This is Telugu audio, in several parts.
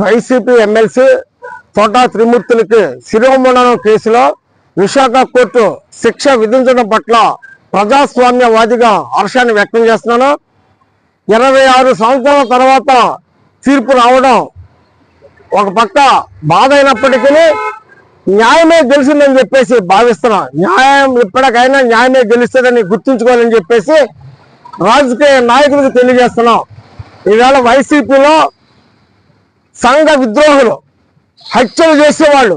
వైసీపీ ఎమ్మెల్సీ తోటా త్రిమూర్తులకి శిరోమండలం కేసులో విశాఖ కోర్టు శిక్ష విధించడం పట్ల ప్రజాస్వామ్యవాదిగా హర్షాన్ని వ్యక్తం చేస్తున్నాను. ఇరవై ఆరు సంవత్సరాల తర్వాత తీర్పు రావడం ఒక పక్క బాధ అయినప్పటికీ న్యాయమే గెలిచిందని చెప్పేసి భావిస్తున్నా. న్యాయం ఇప్పటికైనా న్యాయమే గెలుస్తుందని గుర్తుంచుకోవాలని చెప్పేసి రాజకీయ నాయకులకు తెలియజేస్తున్నాం. ఈవేళ వైసీపీలో సంఘ విద్రోహులు హత్యలు చేసేవాళ్ళు.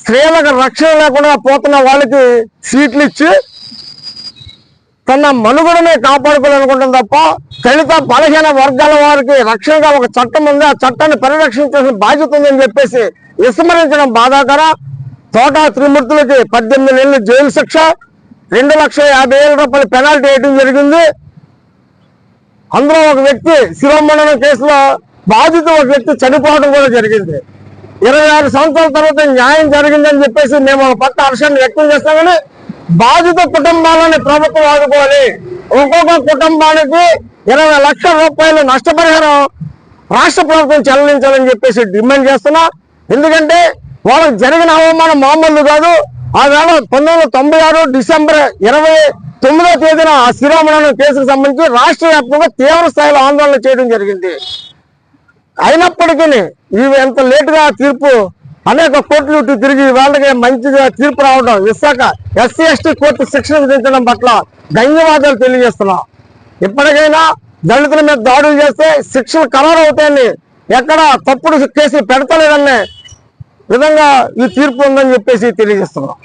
స్త్రీలకు రక్షణ లేకుండా పోతున్న వాళ్ళకి సీట్లు ఇచ్చి తన మనుగడనే కాపాడుకోవాలనుకుంటుంది తప్ప దళిత బలహీన వర్గాల వారికి రక్షణగా ఒక చట్టం ఉంది. ఆ చట్టాన్ని పరిరక్షించాల్సిన బాధ్యత ఉందని చెప్పేసి విస్మరించడం బాధాకర. తోటా త్రిమూర్తులకి పద్దెనిమిది నెలలు జైలు శిక్ష రెండు లక్షల యాభై వేల రూపాయలు పెనాల్టీ వేయడం జరిగింది. అందులో ఒక వ్యక్తి శిరోమండలం కేసులో బాధిత ఒక వ్యక్తి చనిపోవడం కూడా జరిగింది. ఇరవై ఆరు సంవత్సరాల తర్వాత న్యాయం జరిగిందని చెప్పేసి మేము ఒక పక్క హర్షాన్ని వ్యక్తం చేస్తాం కానీ బాధిత కుటుంబాలని ప్రభుత్వం ఆదుకోవాలి. ఒక్కొక్క కుటుంబానికి ఇరవై లక్షల రూపాయలు నష్టపరిహారం రాష్ట్ర ప్రభుత్వం చెల్లించాలని చెప్పేసి డిమాండ్ చేస్తున్నా. ఎందుకంటే వాళ్ళకి జరిగిన అవమానం మామూలు కాదు. ఆ వేళ పంతొమ్మిది తొంభై ఆరు డిసెంబర్ ఇరవై తొమ్మిదో తేదీన ఆ శ్రీరామనవమి కేసుకు సంబంధించి రాష్ట్ర వ్యాప్తంగా తీవ్ర స్థాయిలో ఆందోళన చేయడం జరిగింది. అయినప్పటికీ ఇవి ఎంత లేటుగా తీర్పు అనేక కోర్టులు తిరిగి వాళ్ళకి మంచిగా తీర్పు రావడం విశాఖ ఎస్సీ ఎస్టీ కోర్టు శిక్షణ విధించడం పట్ల ధన్యవాదాలు తెలియజేస్తున్నాం. ఇప్పటికైనా దళితుల మీద దాడులు చేస్తే శిక్షలు ఖరారు అవుతాయని ఎక్కడ తప్పుడు కేసులు పెడతలేదనే విధంగా ఈ తీర్పు ఉందని చెప్పేసి తెలియజేస్తున్నాం.